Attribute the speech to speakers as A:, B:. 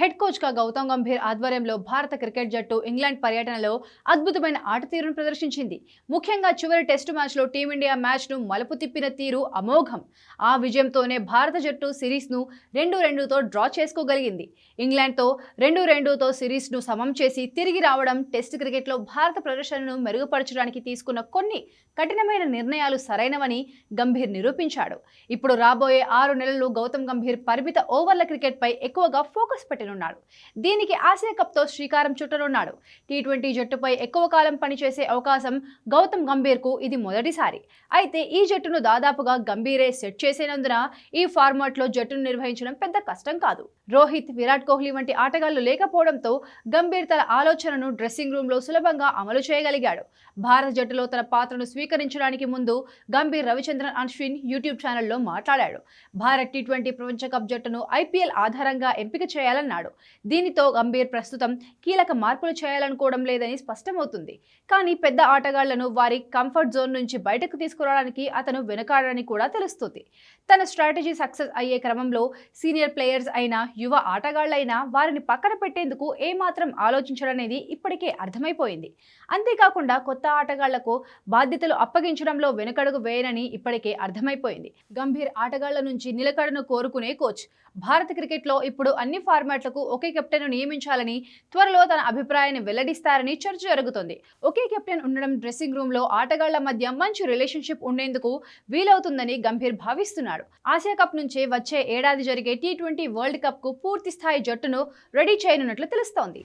A: Head కోచ్గా గౌతమ్ గంభీర్ ఆధ్వర్యంలో భారత క్రికెట్ జట్టు ఇంగ్లాండ్ పర్యటనలో అద్భుతమైన ఆట తీరును ప్రదర్శించింది. ముఖ్యంగా చివరి టెస్టు మ్యాచ్లో టీమిండియా మ్యాచ్ను మలుపు తిప్పిన తీరు అమోఘం. ఆ విజయంతోనే భారత జట్టు సిరీస్ను రెండు రెండుతో డ్రా చేసుకోగలిగింది. ఇంగ్లాండ్తో రెండు రెండుతో సిరీస్ను సమం చేసి తిరిగి రావడం టెస్ట్ క్రికెట్లో భారత ప్రదర్శనను మెరుగుపరచడానికి తీసుకున్న కొన్ని కఠినమైన నిర్ణయాలు సరైనవని గంభీర్ నిరూపించాడు. ఇప్పుడు రాబోయే ఆరు నెలలు గౌతమ్ గంభీర్ పరిమిత ఓవర్ల క్రికెట్పై ఎక్కువగా ఫోకస్ చేయనున్నాడు దీనికి ఆసియా కప్తో శ్రీకారం చుట్టనున్నాడు. టీ ట్వంటీ జట్టుపై ఎక్కువ కాలం పనిచేసే అవకాశం గౌతమ్ గంభీర్కు ఇది మొదటిసారి. అయితే ఈ జట్టును దాదాపుగా గంభీరే సెట్ చేసేనందున ఈ ఫార్మాట్లో జట్టును నిర్వహించడం పెద్ద కష్టం కాదు. రోహిత్ విరాట్ కోహ్లీ వంటి ఆటగాళ్ళు లేకపోవడంతో గంభీర్ తన ఆలోచనను డ్రెస్సింగ్ రూమ్లో సులభంగా అమలు చేయగలిగాడు. భారత జట్టులో తన పాత్రను స్వీకరించడానికి ముందు గంభీర్ రవిచంద్రన్ అశ్విన్ యూట్యూబ్ ఛానల్లో మాట్లాడాడు. భారత్ టీ ట్వంటీ ప్రపంచ కప్ జట్టును ఐపీఎల్ ఆధారంగా ఎంపిక చేయాలన్నాడు. దీనితో గంభీర్ ప్రస్తుతం కీలక మార్పులు చేయాలనుకోవడం లేదని స్పష్టమవుతుంది. కానీ పెద్ద ఆటగాళ్ళను వారి కంఫర్ట్ జోన్ నుంచి బయటకు తీసుకురావడానికి అతను వెనుకాడని కూడా తెలుస్తుంది. తన స్ట్రాటజీ సక్సెస్ అయ్యే క్రమంలో సీనియర్ ప్లేయర్స్ అయిన యువ ఆటగాళ్ళైనా వారిని పక్కన పెట్టేందుకు ఏమాత్రం ఆలోచించడనేది ఇప్పటికే అర్థమైపోయింది. అంతేకాకుండా కొత్త ఆటగాళ్ళకు బాధ్యతలు అప్పగించడంలో వెనుకడుగు వేయనని ఇప్పటికే అర్థమైపోయింది. గంభీర్ ఆటగాళ్ళ నుంచి నిలకడను కోరుకునే కోచ్. భారత క్రికెట్లో ఇప్పుడు అన్ని ఫార్మాట్లకు ఒకే కెప్టెన్ను నియమించాలని త్వరలో తన అభిప్రాయాన్ని వెల్లడిస్తారని చర్చ జరుగుతోంది. ఒకే కెప్టెన్ ఉండడం డ్రెస్సింగ్ రూమ్లో ఆటగాళ్ళ మధ్య మంచి రిలేషన్షిప్ ఉండేందుకు వీలవుతుందని గంభీర్ భావిస్తున్నాడు. ఆసియా కప్ నుంచే వచ్చే ఏడాది జరిగే టీ ట్వంటీ వరల్డ్ కప్కు పూర్తి స్థాయి జట్టును రెడీ చేయనున్నట్లు తెలుస్తోంది.